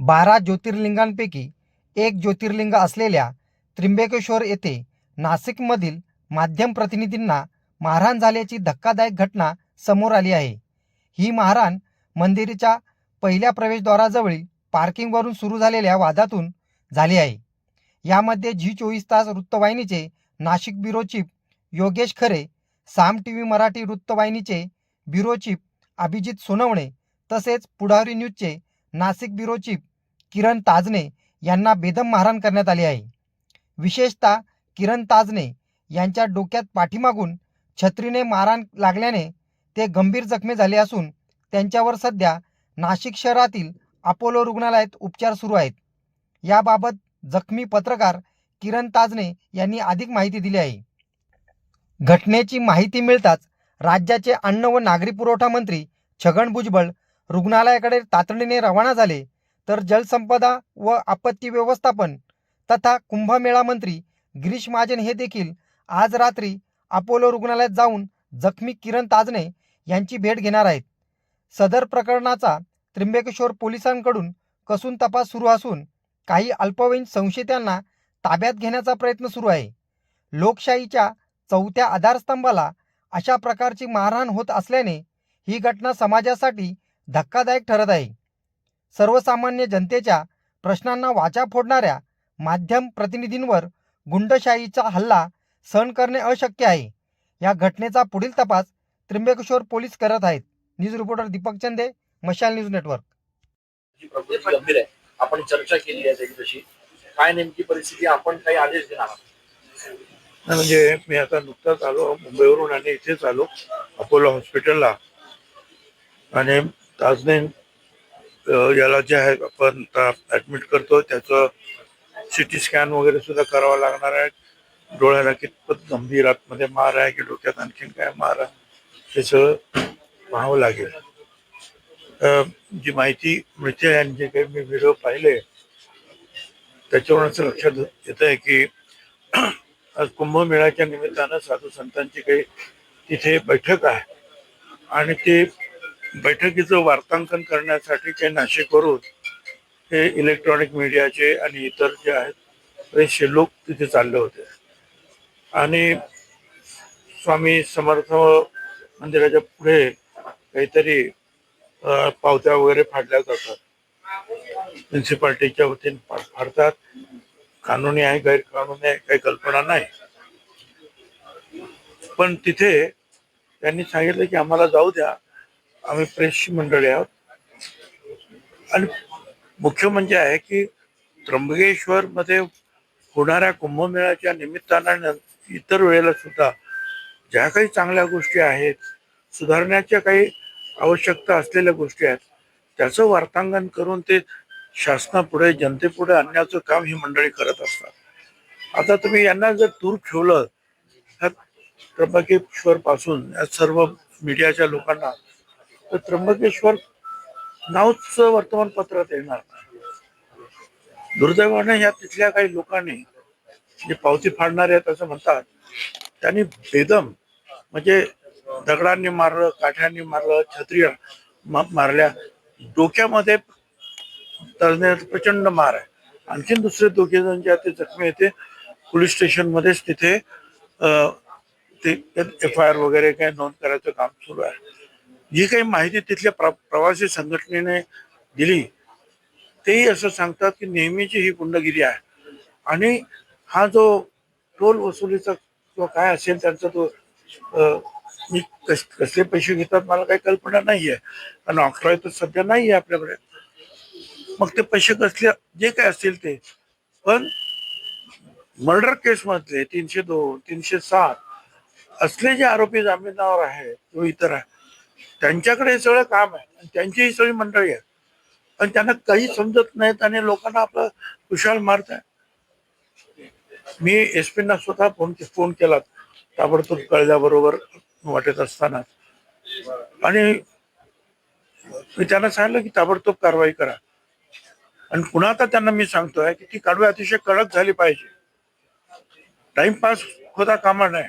बारा ज्योतिर्लिंगांपैकी एक ज्योतिर्लिंग असलेल्या त्र्यंबकेश्वर येथे नाशिकमधील माध्यम प्रतिनिधींना मारहाण झाल्याची धक्कादायक घटना समोर आली आहे. ही मारहाण मंदिराच्या पहिल्या प्रवेशद्वाराजवळील पार्किंगवरून सुरू झालेल्या वादातून झाली आहे. यामध्ये झी चोवीस तास वृत्तवाहिनीचे Nashik bureau chief Yogesh Khare Saam T V Marathi वृत्तवाहिनीचे ब्युरो चीफ अभिजित सोनवणे तसेच पुढारी न्यूजचे नाशिक ब्युरो चीफ किरण ताजने यांना बेदम मारहाण करण्यात आली आहे. विशेषतः किरण ताजने यांच्या डोक्यात पाठीमागून छत्रीने मारहाण लागल्याने ते गंभीर जखमी झाले असून त्यांच्यावर सध्या नाशिक शहरातील अपोलो रुग्णालयात उपचार सुरू आहेत. याबाबत जखमी पत्रकार किरण ताजने यांनी अधिक माहिती दिली आहे. घटनेची माहिती मिळताच राज्याचे अन्न व नागरी पुरवठा मंत्री छगन भुजबळ रुग्णालयाकडे तातडीने रवाना झाले तर जलसंपदा व आपत्ती व्यवस्थापन तथा कुंभमेळा मंत्री गिरीश महाजन हे देखील आज रात्री अपोलो रुग्णालयात जाऊन जखमी किरण ताजने यांची भेट घेणार आहेत. सदर प्रकरणाचा त्र्यंबकेश्वर पोलिसांकडून कसून तपास सुरू असून काही अल्पवयीन संशयितांना ताब्यात घेण्याचा प्रयत्न सुरू आहे. लोकशाहीच्या चौथ्या आधारस्तंभाला अशा प्रकारची मारहाण होत असल्याने ही घटना समाजासाठी धक्कादायक ठरत आहे. सर्वसामान्य जनतेच्या प्रश्नांना वाचा फोडणाऱ्या माध्यम प्रतिनिधींवर गुंडशाहीचा हल्ला सहन करणे अशक्य आहे. या घटनेचा पुढील तपास त्र्यंबकेश्वर पोलीस करत आहेत. न्यूज रिपोर्टर दीपक चंदे मशाल न्यूज नेटवर्क. जी प्रकृती गंभीर आहे. आपण चर्चा केली आहे त्याची तशी काय नेमकी परिस्थिती? आपण काही आदेश देणार आहात? नाही, म्हणजे मी आता नुकताच आलो मुंबईवरून आणि इथेच आलो अपोलो हॉस्पिटलला. आणि ताजने याला जे आहे आपण ऍडमिट करतो त्याचं सिटी स्कॅन वगैरे सुद्धा करावं लागणार आहे. डोळ्याला कितपत गंभीर आतमध्ये मार आहे की डोक्यात आणखीन काय मार आहे हे सगळं पाहावं लागेल. जी माहिती मिळते आणि जे काही मी व्हिडिओ पाहिले त्याच्यावरून असं लक्षात येत आहे की आज कुंभमेळ्याच्या निमित्तानं साधू संतांची काही तिथे बैठक आहे. आणि ते बैठकीचं वार्तांकन करण्यासाठी ते नाशिकवरून हे इलेक्ट्रॉनिक मीडियाचे आणि इतर जे आहेत बरेचसे लोक तिथे चालले होते. आणि स्वामी समर्थ मंदिराच्या पुढे काहीतरी पावत्या वगैरे फाडल्या जातात. म्युन्सिपाल्टीच्या वतीने फाडतात. कानूनी आहे गैरकानूनी आहे काही कल्पना नाही. पण तिथे त्यांनी सांगितलं की आम्हाला जाऊ द्या. आम्ही प्रेसची मंडळी आहोत. आणि मुख्य म्हणजे आहे की त्र्यंबकेश्वर मध्ये होणाऱ्या कुंभमेळ्याच्या निमित्तानं इतर वेळेला सुद्धा ज्या काही चांगल्या गोष्टी आहेत सुधारण्याच्या काही आवश्यकता असलेल्या गोष्टी आहेत त्याचं वार्तांकन करून ते शासनापुढे जनतेपुढे आणण्याचं काम ही मंडळी करत असतात. आता तुम्ही यांना जर दूर ठेवलं ह्या त्र्यंबकेश्वर पासून या सर्व मीडियाच्या लोकांना तर त्र्यंबकेश्वर नावच वर्तमानपत्रात येणार. दुर्दैवाने या तिथल्या काही लोकांनी जे पावती फाडणारे आहेत असं म्हणतात त्यांनी बेदम म्हणजे दगडांनी मारलं काठ्यांनी मारलं छत्री मारल्या. डोक्यामध्ये तज्ञाचा प्रचंड मार आहे. आणखीन दुसरे दोघे जण जे आहेत ते जखमी येते पोलीस स्टेशनमध्येच तिथे अं, ते एफ आय आर वगैरे काही नोंद करायचं काम सुरू आहे. जी काही माहिती तिथल्या प्र प्रवासी संघटनेने दिली तेही असं सांगतात की नेहमीची ही गुंडगिरी आहे. आणि हा जो टोल वसुलीचा किंवा काय असेल त्यांचा तो मी कस कसले पैसे घेतात मला काही कल्पना नाही आहे कारण ऑक्ट्रॉय तर सध्या नाही आहे आपल्याकडे. मग ते पैसे कसले जे काय असतील ते. पण मर्डर केसमधले तीनशे दोन तीनशे सात असले जे आरोपी जामिनावर आहेत किंवा इतर आहे त्यांच्याकडे हे सगळं काम आहे. आणि त्यांची ही सगळी मंडळी आहे पण त्यांना काही समजत नाहीत आणि लोकांना आपलं कुशाल मारत आहे मी एस पीना स्वतः फोन फोन केला. ताबडतोब कळल्याबरोबर वाटत असताना. आणि मी त्यांना सांगितलं की ताबडतोब कारवाई करा. आणि पुन्हा आता त्यांना मी सांगतोय की ती कारवाई अतिशय कडक झाली पाहिजे. टाइमपास होता कामा नाही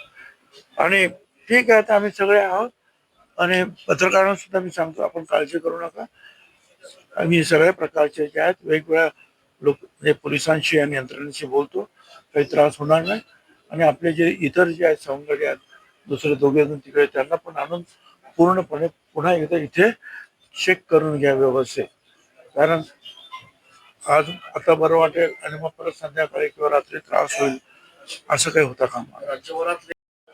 आणि ठीक आहे आता आम्ही सगळे आहोत. आणि पत्रकारांना सुद्धा मी सांगतो आपण काळजी करू नका. आम्ही सगळ्या प्रकारचे जे आहेत वेगवेगळ्या लोक म्हणजे पोलिसांशी आणि यंत्रणेशी बोलतो. काही त्रास होणार नाही. आणि आपले जे इतर जे आहेत सवंगडी आहेत दुसरे दोघे जण तिकडे त्यांना पण आणून पूर्णपणे पुन्हा एकदा इथे चेक करून घ्या व्यवस्थित. कारण आज आता बरं वाटेल आणि मग परत संध्याकाळी किंवा रात्री त्रास होईल असं काही होता कामा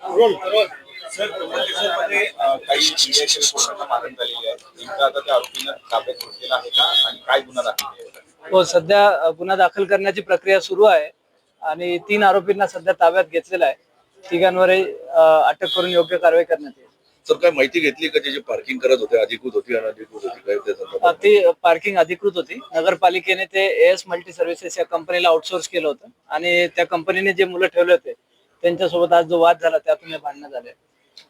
राज्यभरातले सर त्र्यंबकेश्वरमध्ये अ, काही झालेली आहे नेमकं आता त्या आरोपींना ताब्यात घेतलेला आहे का आणि काय गुन्हा दाखल केला? हो सध्या गुन्हा दाखल करण्याची प्रक्रिया सुरू आहे आणि तीन आरोपींना सध्या ताब्यात घेतलेला आहे. तिघांवरही अटक करून योग्य कारवाई करण्यात येईल. सर काय माहिती घेतली का जे जे पार्किंग करत होते अधिकृत होती अनधिकृत होती काय ती पार्किंग अधिकृत होती. नगरपालिकेने ते एस मल्टी सर्व्हिसेस या कंपनीला आउटसोर्स केलं होतं. आणि त्या कंपनीने जे मुलं ठेवले होते त्यांच्यासोबत आज जो वाद झाला त्यातून हे भांडणं झाले.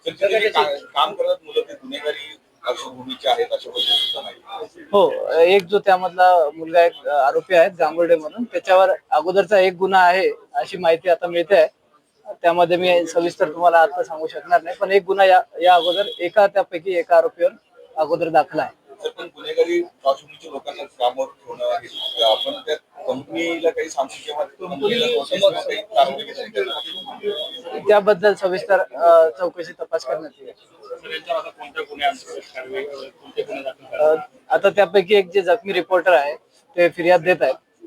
तर तिथे जे का- काम मुलं ते गुन्हेगारी पार्श्वभूमीचे आहेत अशा पद्धतीचं नाही. हो एक जो त्यामधला मुलगा एक अ, आरोपी आहे गांगुर्डे म्हणून त्याच्यावर अगोदरचा एक गुन्हा आहे अशी माहिती आता मिळते. आहे त्यामध्ये मी सविस्तर तुम्हाला आता सांगू शकणार नाही पण एक गुन्हा या या अगोदर एका त्यापैकी एका आरोपीवर अगोदर दाखला आहे. तर पण गुन्हेगारी पार्श्वभूमीच्या लोकांना कामावर ठेवणं आपण त्या कंपनीला काही सांगू किंवा कंपनीला? त्याबद्दल सविस्तर चौकशी तपास करण्यात येईल. आता त्यापैकी एक जे जखमी रिपोर्टर आहे ते फिर्याद देत आहेत.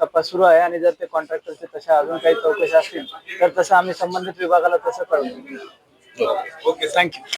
तपास सुरू आहे आणि जर ते कॉन्ट्रॅक्टरचे तशा अजून काही चौकशी असतील तर तसं आम्ही संबंधित विभागाला तसं कळवू. Okay thank you.